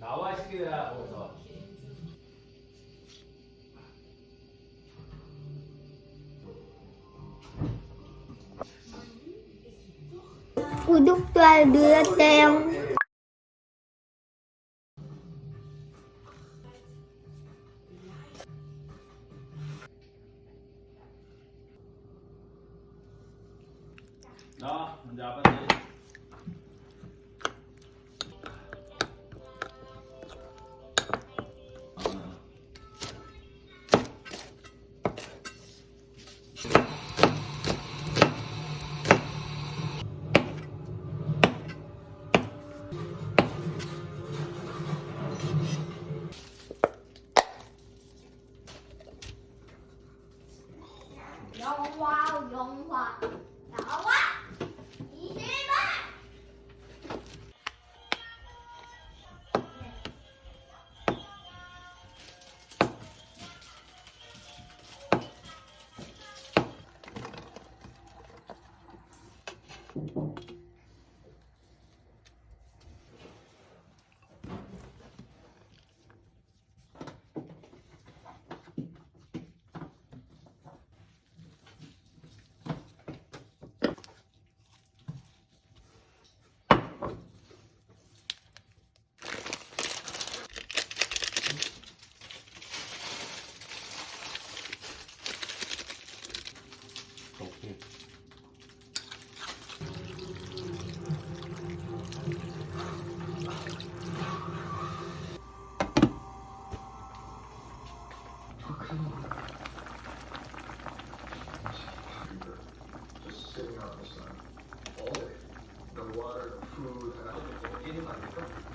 나와 시키야 거기서. 구독, 좋아요 눌러주세요. 나 먼저 아빠한테. 영화, 영화. 나와! 이들만! 오 그러면은다른 분.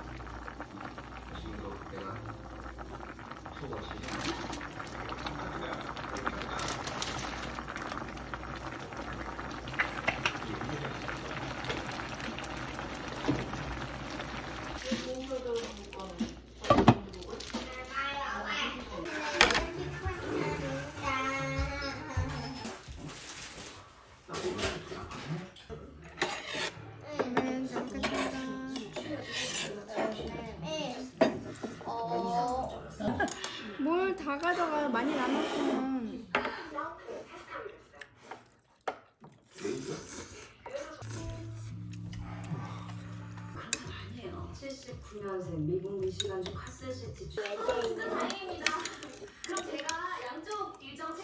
다 가져가요? 많이 남았으면. 79년생 미국 미시간 주 카세시티 주 다행입니다. 그럼 제가 양쪽 일정